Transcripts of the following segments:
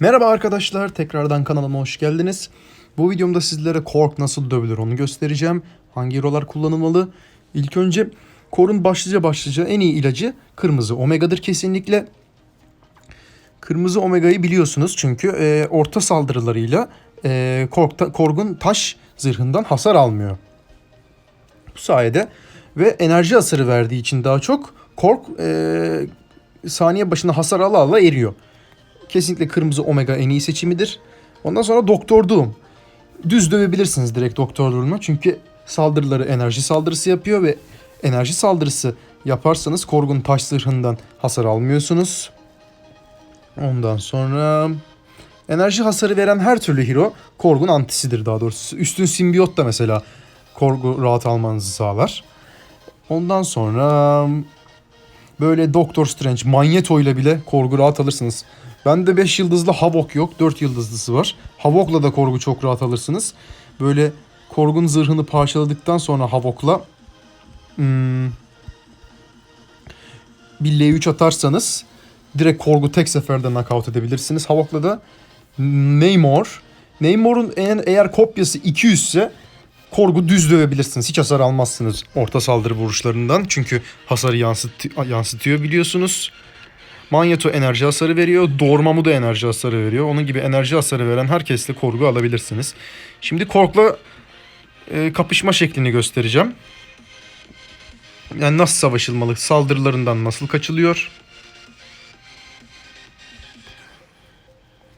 Merhaba arkadaşlar, tekrardan kanalıma hoş geldiniz. Bu videomda sizlere Kork nasıl dövülür onu göstereceğim. Hangi hero'lar kullanılmalı? İlk önce Kork'un başlıca başlıca en iyi ilacı kırmızı omega'dır kesinlikle. Kırmızı omega'yı biliyorsunuz çünkü e, orta saldırılarıyla e, Kork'ta, Kork'un taş zırhından hasar almıyor. Bu sayede ve enerji hasarı verdiği için daha çok Kork e, saniye başına hasar ala ala eriyor. Kesinlikle kırmızı omega en iyi seçimidir. Ondan sonra Doktor Doom. Düz dövebilirsiniz direkt Doktor Doom'la. Çünkü saldırıları enerji saldırısı yapıyor ve enerji saldırısı yaparsanız Korgun taş zırhından hasar almıyorsunuz. Ondan sonra enerji hasarı veren her türlü hero Korgun antisidir daha doğrusu. Üstün simbiyot da mesela Korgu rahat almanızı sağlar. Ondan sonra böyle Doctor Strange, Magneto ile bile Korgu rahat alırsınız. Bende 5 yıldızlı Havok yok. 4 yıldızlısı var. Havok'la da Korgu çok rahat alırsınız. Böyle Korgun zırhını parçaladıktan sonra Havok'la hmm, bir L3 atarsanız direkt Korgu tek seferde knockout edebilirsiniz. Havok'la da Namor. Namor'un en, eğer kopyası 200 ise Korgu düz dövebilirsiniz. Hiç hasar almazsınız orta saldırı vuruşlarından. Çünkü hasarı yansıt, yansıtıyor biliyorsunuz. Manyeto enerji hasarı veriyor. Dormammu da enerji hasarı veriyor. Onun gibi enerji hasarı veren herkesle korgu alabilirsiniz. Şimdi korkla e, kapışma şeklini göstereceğim. Yani nasıl savaşılmalı, saldırılarından nasıl kaçılıyor.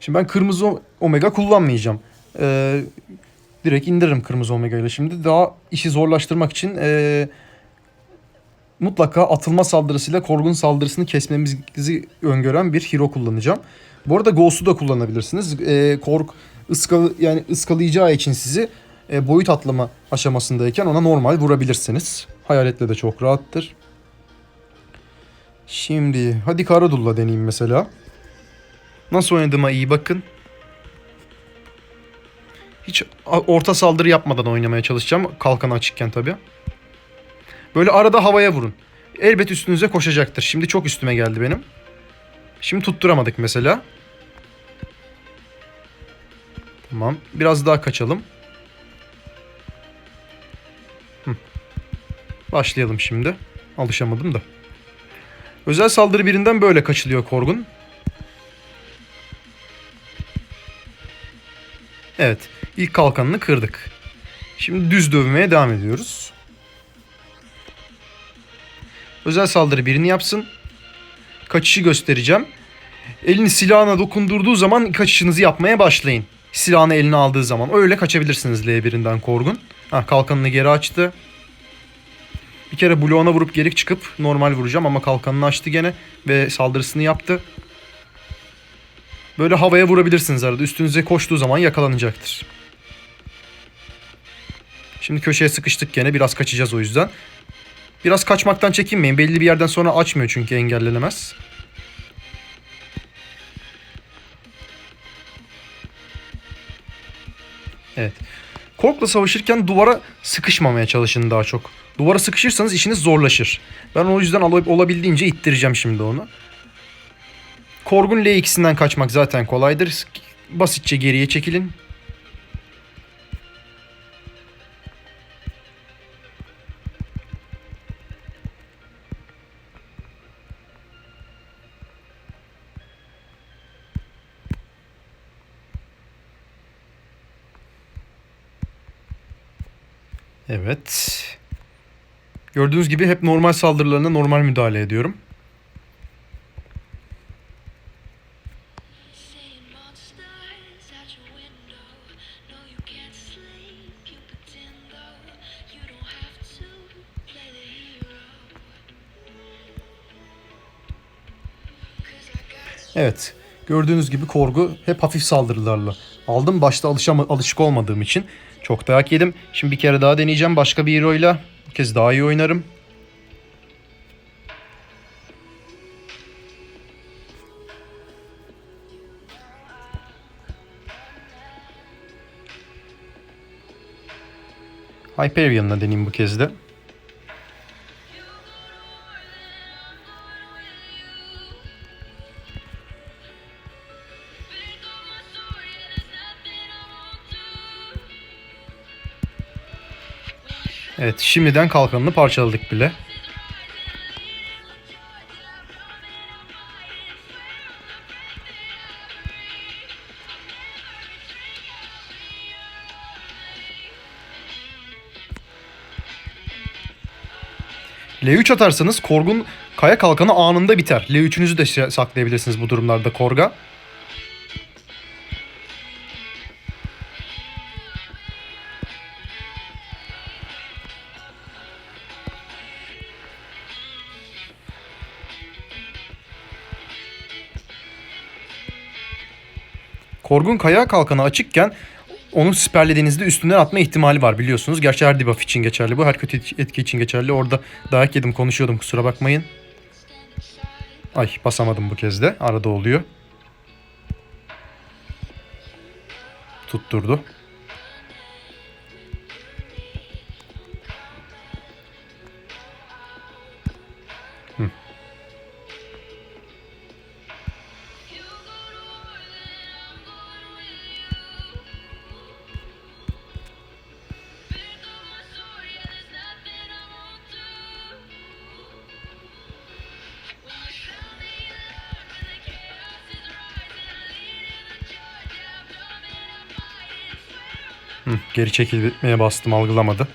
Şimdi ben kırmızı omega kullanmayacağım. Ee, direkt indiririm kırmızı omega ile şimdi. Daha işi zorlaştırmak için ee, mutlaka atılma saldırısıyla korgun saldırısını kesmemizi öngören bir hero kullanacağım. Bu arada Ghost'u da kullanabilirsiniz. Ee, kork ıskalı, yani ıskalayacağı için sizi e, boyut atlama aşamasındayken ona normal vurabilirsiniz. Hayaletle de çok rahattır. Şimdi hadi Karadull'la deneyeyim mesela. Nasıl oynadığıma iyi bakın. Hiç orta saldırı yapmadan oynamaya çalışacağım. Kalkan açıkken tabii. Böyle arada havaya vurun. Elbet üstünüze koşacaktır. Şimdi çok üstüme geldi benim. Şimdi tutturamadık mesela. Tamam. Biraz daha kaçalım. Hı. Başlayalım şimdi. Alışamadım da. Özel saldırı birinden böyle kaçılıyor Korgun. Evet. İlk kalkanını kırdık. Şimdi düz dövmeye devam ediyoruz. Özel saldırı birini yapsın. Kaçışı göstereceğim. Elini silahına dokundurduğu zaman kaçışınızı yapmaya başlayın. Silahını eline aldığı zaman. Öyle kaçabilirsiniz L1'inden korgun. Ha, kalkanını geri açtı. Bir kere bloğuna vurup geri çıkıp normal vuracağım ama kalkanını açtı gene ve saldırısını yaptı. Böyle havaya vurabilirsiniz arada. Üstünüze koştuğu zaman yakalanacaktır. Şimdi köşeye sıkıştık gene. Biraz kaçacağız o yüzden. Biraz kaçmaktan çekinmeyin. Belli bir yerden sonra açmıyor çünkü engellenemez. Evet. Korkla savaşırken duvara sıkışmamaya çalışın daha çok. Duvara sıkışırsanız işiniz zorlaşır. Ben o yüzden olabildiğince ittireceğim şimdi onu. Korgun L2'sinden kaçmak zaten kolaydır. Basitçe geriye çekilin. Evet. Gördüğünüz gibi hep normal saldırılarına normal müdahale ediyorum. Evet. Gördüğünüz gibi korgu hep hafif saldırılarla. Aldım başta alışama, alışık olmadığım için çok dayak yedim. Şimdi bir kere daha deneyeceğim başka bir hero'yla. Bu kez daha iyi oynarım. Hyperion'la deneyeyim bu kez de. Evet şimdiden kalkanını parçaladık bile. L3 atarsanız Korg'un kaya kalkanı anında biter. L3'ünüzü de saklayabilirsiniz bu durumlarda Korg'a. Korgun kaya kalkanı açıkken onu siperlediğinizde üstünden atma ihtimali var biliyorsunuz. Gerçi her debuff için geçerli bu. Her kötü etki için geçerli. Orada dayak yedim konuşuyordum kusura bakmayın. Ay basamadım bu kez de. Arada oluyor. Tutturdu. Geri çekilmeye bastım algılamadı.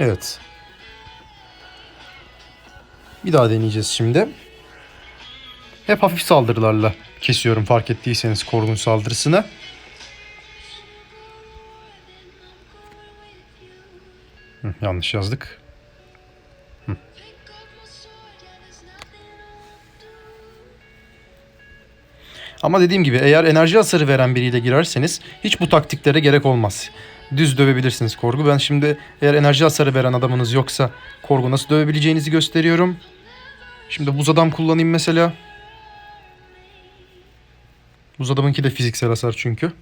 Evet. Bir daha deneyeceğiz şimdi. Hep hafif saldırılarla kesiyorum fark ettiyseniz korgun saldırısını. Hı, yanlış yazdık. Ama dediğim gibi eğer enerji hasarı veren biriyle girerseniz hiç bu taktiklere gerek olmaz. Düz dövebilirsiniz korgu. Ben şimdi eğer enerji hasarı veren adamınız yoksa korgu nasıl dövebileceğinizi gösteriyorum. Şimdi buz adam kullanayım mesela. Buz adamınki de fiziksel hasar çünkü.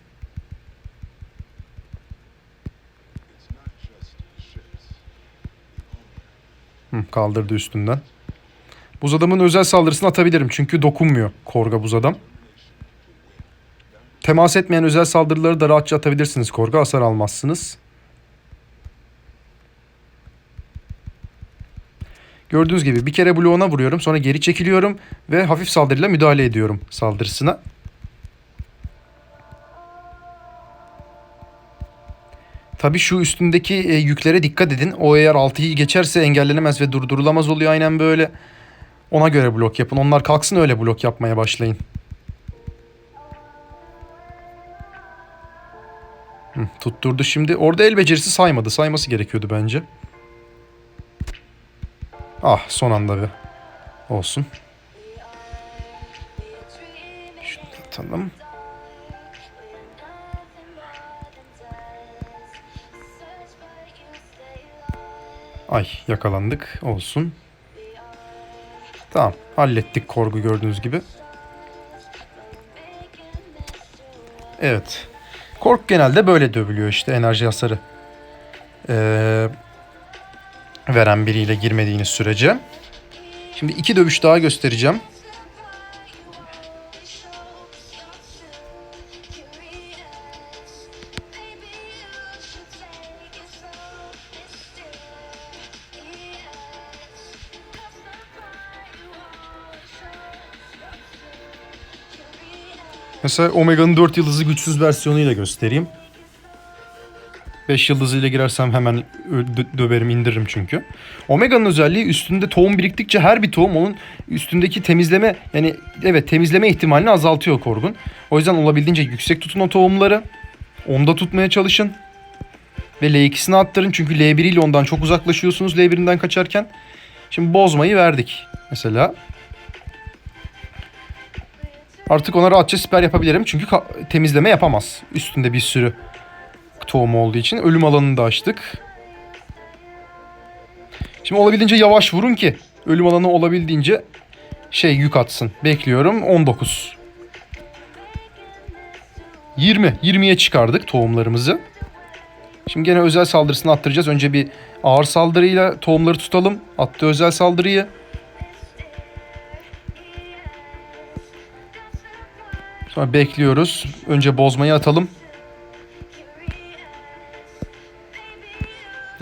Hı, kaldırdı üstünden. Buz adamın özel saldırısını atabilirim çünkü dokunmuyor korga buz adam. Temas etmeyen özel saldırıları da rahatça atabilirsiniz korga hasar almazsınız. Gördüğünüz gibi bir kere bloğuna vuruyorum sonra geri çekiliyorum ve hafif saldırıyla müdahale ediyorum saldırısına. Tabi şu üstündeki e, yüklere dikkat edin. O eğer 6'yı geçerse engellenemez ve durdurulamaz oluyor aynen böyle. Ona göre blok yapın. Onlar kalksın öyle blok yapmaya başlayın. Hı, tutturdu şimdi. Orada el becerisi saymadı. Sayması gerekiyordu bence. Ah son anda bir. Olsun. Şunu atalım. Ay yakalandık. Olsun. Tamam. Hallettik korgu gördüğünüz gibi. Evet. Kork genelde böyle dövülüyor işte enerji hasarı. Ee, veren biriyle girmediğiniz sürece. Şimdi iki dövüş daha göstereceğim. Mesela Omega'nın 4 yıldızlı güçsüz versiyonuyla göstereyim. 5 yıldızıyla girersem hemen döverim indiririm çünkü. Omega'nın özelliği üstünde tohum biriktikçe her bir tohum onun üstündeki temizleme yani evet temizleme ihtimalini azaltıyor korgun. O yüzden olabildiğince yüksek tutun o tohumları. Onda tutmaya çalışın. Ve L2'sini attırın çünkü L1 ile ondan çok uzaklaşıyorsunuz L1'inden kaçarken. Şimdi bozmayı verdik mesela. Artık ona rahatça siper yapabilirim çünkü temizleme yapamaz. Üstünde bir sürü tohum olduğu için ölüm alanını da açtık. Şimdi olabildiğince yavaş vurun ki ölüm alanı olabildiğince şey yük atsın. Bekliyorum 19. 20. 20'ye çıkardık tohumlarımızı. Şimdi gene özel saldırısını attıracağız. Önce bir ağır saldırıyla tohumları tutalım. Attı özel saldırıyı. Sonra bekliyoruz. Önce bozmayı atalım.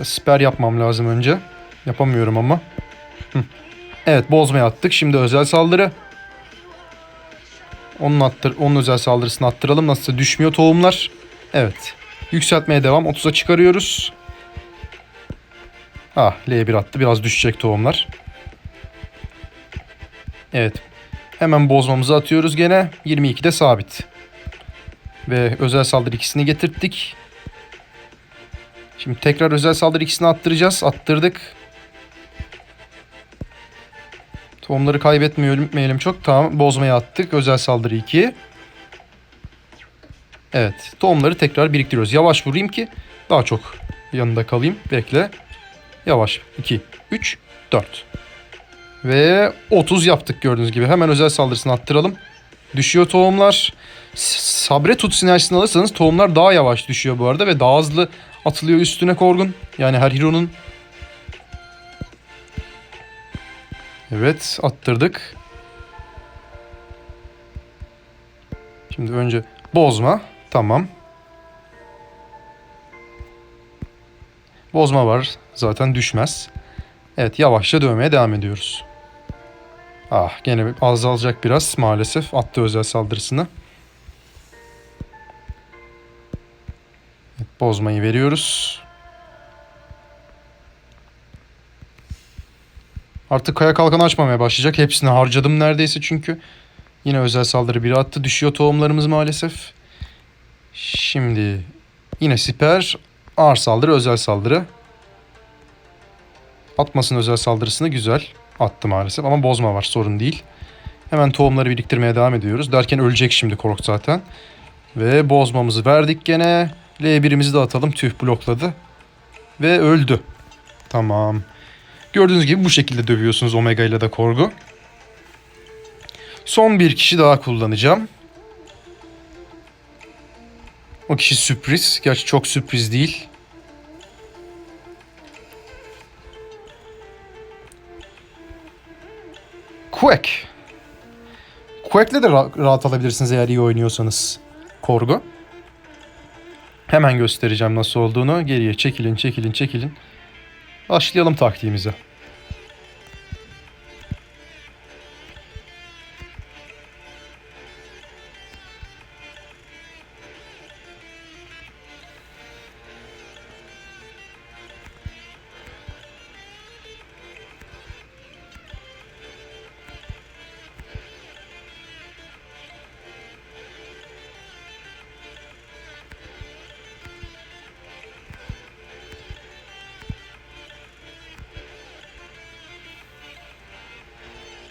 Siper yapmam lazım önce. Yapamıyorum ama. Evet bozmayı attık. Şimdi özel saldırı. Onun, attır, onun özel saldırısını attıralım. Nasılsa düşmüyor tohumlar. Evet. Yükseltmeye devam. 30'a çıkarıyoruz. Ah L1 attı. Biraz düşecek tohumlar. Evet. Hemen bozmamızı atıyoruz gene. 22'de sabit. Ve özel saldırı ikisini getirttik. Şimdi tekrar özel saldırı ikisini attıracağız. Attırdık. Tohumları kaybetmeyelim çok. Tamam bozmaya attık. Özel saldırı 2. Evet. Tohumları tekrar biriktiriyoruz. Yavaş vurayım ki daha çok yanında kalayım. Bekle. Yavaş. 2, 3, 4. Ve 30 yaptık gördüğünüz gibi. Hemen özel saldırısını attıralım. Düşüyor tohumlar. S- Sabre tut sinerjisini alırsanız tohumlar daha yavaş düşüyor bu arada ve daha hızlı atılıyor üstüne korgun. Yani her hero'nun. Evet attırdık. Şimdi önce bozma. Tamam. Bozma var. Zaten düşmez. Evet yavaşça dövmeye devam ediyoruz. Ah gene azalacak biraz maalesef. Attı özel saldırısını. Bozmayı veriyoruz. Artık kaya kalkanı açmamaya başlayacak. Hepsini harcadım neredeyse çünkü. Yine özel saldırı biri attı. Düşüyor tohumlarımız maalesef. Şimdi yine siper. Ağır saldırı özel saldırı. Atmasın özel saldırısını güzel. Attı maalesef ama bozma var sorun değil. Hemen tohumları biriktirmeye devam ediyoruz. Derken ölecek şimdi Kork zaten. Ve bozmamızı verdik gene. L1'imizi de atalım. Tüh blokladı. Ve öldü. Tamam. Gördüğünüz gibi bu şekilde dövüyorsunuz Omega ile de Korg'u. Son bir kişi daha kullanacağım. O kişi sürpriz. Gerçi çok sürpriz değil. Quack. Quack'le de ra- rahat alabilirsiniz eğer iyi oynuyorsanız korgu. Hemen göstereceğim nasıl olduğunu. Geriye çekilin, çekilin, çekilin. Başlayalım taktiğimize.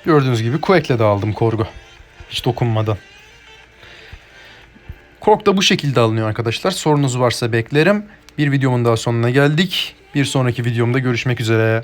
Gördüğünüz gibi Quack'le de aldım korgu. Hiç dokunmadan. Kork da bu şekilde alınıyor arkadaşlar. Sorunuz varsa beklerim. Bir videomun daha sonuna geldik. Bir sonraki videomda görüşmek üzere.